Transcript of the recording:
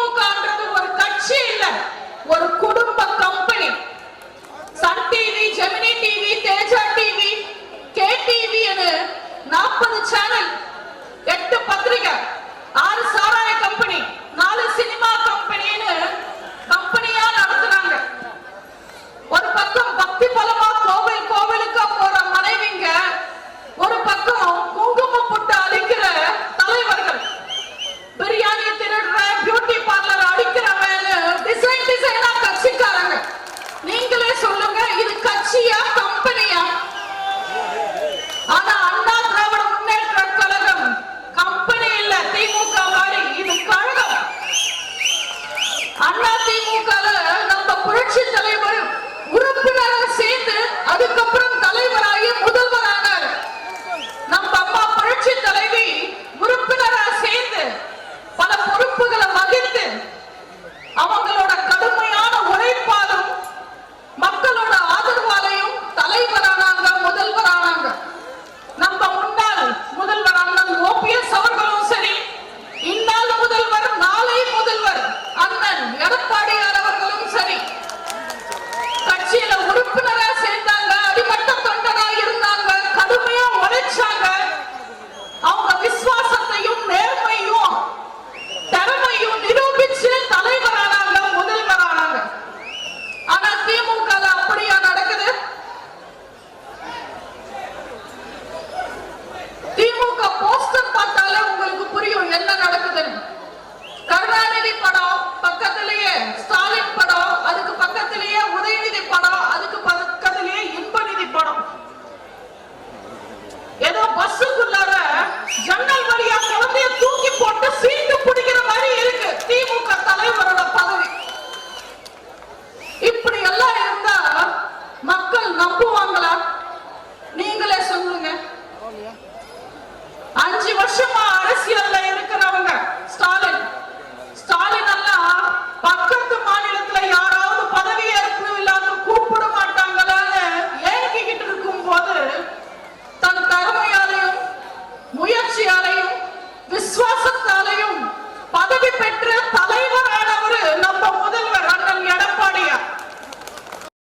திமுகன்றது ஒரு கட்சி இல்ல ஒரு குடும்பம். সিদ্ধান্ত தப்புவாங்களா நீங்களே சொல்லுங்க. அஞ்சு வருஷமா